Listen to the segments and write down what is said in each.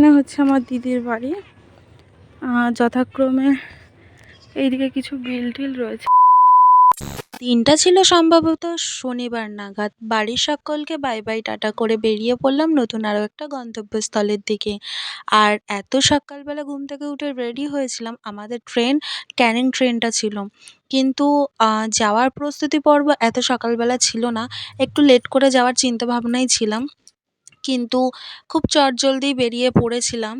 এইখানে হচ্ছে আমার দিদির বাড়ি। যথাক্রমে এইদিকে কিছু বিল টিল রয়েছে। দিনটা ছিল সম্ভবত, শনিবার নাগাদ। বাড়ির সকলকে বাই বাই টাটা করে বেরিয়ে পড়লাম নতুন আরও একটা গন্তব্যস্থলের দিকে। আর এত সকালবেলা ঘুম থেকে উঠে রেডি হয়েছিলাম, আমাদের ট্রেন ক্যানিং ট্রেনটা ছিল। কিন্তু যাওয়ার প্রস্তুতি পর্ব এত সকালবেলা ছিল না, একটু লেট করে যাওয়ার চিন্তাভাবনায় ছিলাম। কিন্তু খুব চটজলদি বেরিয়ে পড়েছিলাম।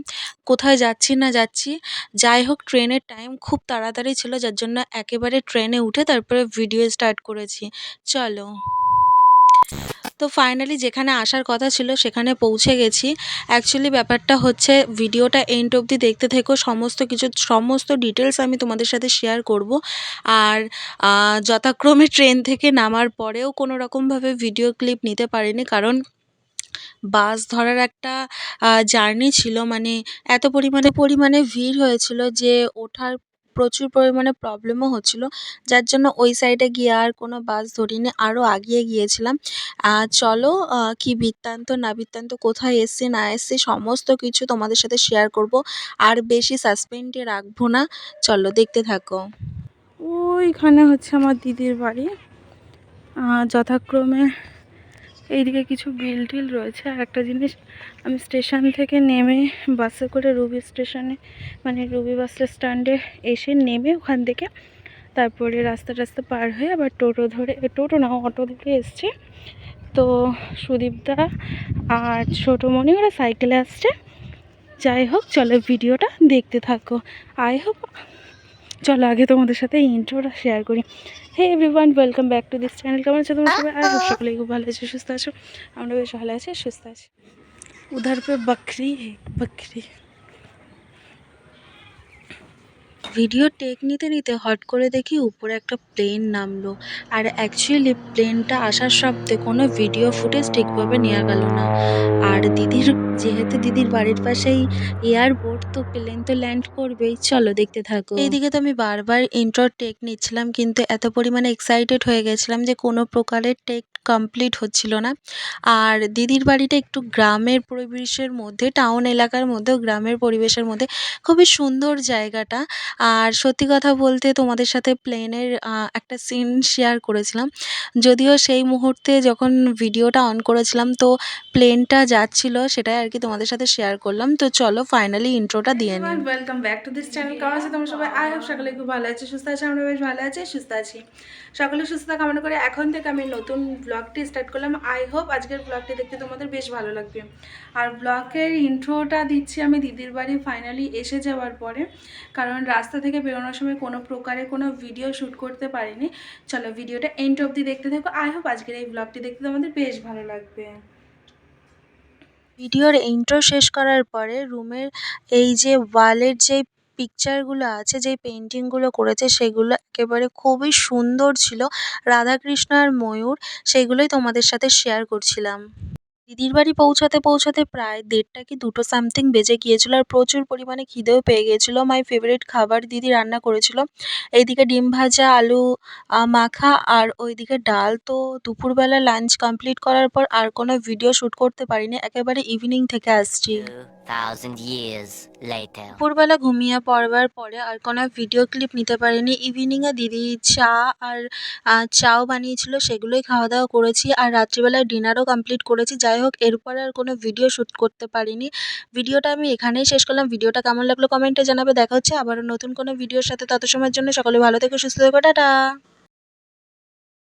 কোথায় যাচ্ছি না যাচ্ছি, যাই হোক ট্রেনের টাইম খুব তাড়াতাড়ি ছিল, যার জন্য একেবারে ট্রেনে উঠে তারপরে ভিডিও স্টার্ট করেছি। চলো। তো ফাইনালি যেখানে আসার কথা ছিল সেখানে পৌঁছে গেছি। অ্যাকচুয়ালি ব্যাপারটা হচ্ছে ভিডিওটা এন্ড অবধি দেখতে থেকো, সমস্ত কিছু, সমস্ত ডিটেলস আমি তোমাদের সাথে শেয়ার করব। আর যথাক্রমে ট্রেন থেকে নামার পরেও কোনো রকমভাবে ভিডিও ক্লিপ নিতে পারিনি, কারণ বাস ধরার একটা জার্নি ছিল। মানে এত পরিমাণে পরিমাণে ভিড় হয়েছিল যে ওঠার প্রচুর পরিমাণে প্রবলেমও হচ্ছিল। যার জন্য ওই সাইডে গিয়ে আর কোনো বাস ধরিনি আরও আগিয়ে গিয়েছিলাম। চলো কি বৃত্তান্ত, না বৃত্তান্ত, কোথায় এসছি, না এসছি, সমস্ত কিছু তোমাদের সাথে শেয়ার করব। আর বেশি সাসপেন্ডে রাখব না। চলো, দেখতে থাকো। ওইখানে হচ্ছে আমার দিদির বাড়ি। যথাক্রমে এইদিকে কিছু বিল টিল রয়েছে। আর একটা জিনিস, আমি স্টেশন থেকে নেমে বাসে করে রুবি স্টেশনে মানে রুবি বাস স্ট্যান্ডে এসে নেমে ওখান থেকে তারপরে রাস্তা টাস্তা পার হয়ে আবার টোটো ধরে, টোটো না, অটো ধরে এসছে। তো সুদীপদা আর ছোটোমণি ওরা সাইকেলে আসছে। যাই হোক, চলো ভিডিওটা দেখতে থাকো। আই হোপ চলো আগে তোমাদের সাথে ইন্ট্রোটা শেয়ার করি। Hey everyone welcome back to this channel কেমন আছে তোমার সবাই? আর সকলেই খুব ভালো আছো, সুস্থ আছো। আমরা বেশ ভালো আছি, সুস্থ আছি। উধার বকরি হে, বকরি। ভিডিও টেক নিতে নিতে হট করে দেখি উপরে একটা প্লেন নামলো। আর অ্যাকচুয়ালি প্লেনটা আসার শব্দে কোনো ভিডিও ফুটেজ ঠিকভাবে নেওয়া গেল না। আর দিদির, যেহেতু দিদির বাড়ির পাশেই এয়ারপোর্ট তো প্লেন তো ল্যান্ড করবেই। চলো দেখতে থাকো। এইদিকে তো আমি বারবার ইন্ট্রো টেক নিচ্ছিলাম, কিন্তু এত পরিমাণে এক্সাইটেড হয়ে গেছিলাম যে কোনো প্রকারের টেক কমপ্লিট হচ্ছিল না। আর দিদির বাড়িটা একটু গ্রামের পরিবেশের মধ্যে টাউন এলাকার মধ্যেও গ্রামের পরিবেশের মধ্যে খুবই সুন্দর জায়গাটা। আর সত্যি কথা বলতে তোমাদের সাথে প্লেনের একটা সিন শেয়ার করেছিলাম। যদিও সেই মুহূর্তে যখন ভিডিওটা অন করেছিলাম তো প্লেনটা যাচ্ছিল সেটাই আর কি তোমাদের সাথে শেয়ার করলাম। তো চলো ফাইনালি ইন্ট্রোটা দিয়ে নিই। Welcome back to this channel কেমন আছো তোমরা সবাই? আই হোপ সকলে খুব ভালো আছে সুস্থ আছে আমরা বেশ ভালো আছি সুস্থ আছি। সকলে সুস্থতা কামনা করে এখন থেকে আমি নতুন ব্লগটি স্টার্ট করলাম। আই হোপ আজকের ব্লগটি দেখতে তোমাদের বেশ ভালো লাগবে। আর ব্লগের ইন্ট্রোটা দিচ্ছি আমি দিদির বাড়ি ফাইনালি এসে যাওয়ার পরে। কারণ রাস্তা থেকে বেরোনোর সময় কোনো প্রকারে কোনো ভিডিও শ্যুট করতে পারিনি। চলো ভিডিওটা এন্ড অবধি দেখতে থাকো। আই হোপ আজকের এই ব্লগটি দেখতে তোমাদের বেশ ভালো লাগবে। ভিডিওর ইন্ট্রো শেষ করার পরে রুমের এই যে ওয়ালের যে পিকচারগুলো আছে, যেই পেন্টিংগুলো করেছে, সেগুলো একেবারে খুবই সুন্দর ছিল। রাধাকৃষ্ণ আর ময়ূর, সেগুলোই তোমাদের সাথে শেয়ার করছিলাম। দিদির বাড়ি পৌঁছাতে পৌঁছাতে প্রায় দেড়টা কি দুটো সামথিং বেজে গিয়েছিল আর প্রচুর পরিমাণে খিদেও পেয়ে গিয়েছিল। মাই ফেভারিট খাবার দিদি রান্না করেছিল। এইদিকে ডিম ভাজা আলু মাখা আর ওইদিকে ডাল। তো দুপুরবেলা লাঞ্চ কমপ্লিট করার পর আর কোনো ভিডিও শ্যুট করতে পারিনি। একেবারে ইভিনিং থেকে আসছি। 2,000 years দুপুরবেলা ঘুমিয়ে পড়বার পরে আর কোনো ভিডিও ক্লিপ নিতে পারিনি। ইভিনিংয়ে দিদি চা আর চাও বানিয়েছিল। সেগুলোই খাওয়া দাওয়া করেছি। আর রাত্রিবেলায় ডিনারও কমপ্লিট করেছি। যাই হোক এরপরে আর কোনো ভিডিও শ্যুট করতে পারিনি। ভিডিওটা আমি এখানেই শেষ করলাম। ভিডিওটা কেমন লাগল কমেন্টে জানাবে। দেখা হচ্ছে আবারও নতুন কোনো ভিডিওর সাথে। তত সময়ের জন্য সকলে ভালো থেকে, সুস্থ থেকো। টাটা!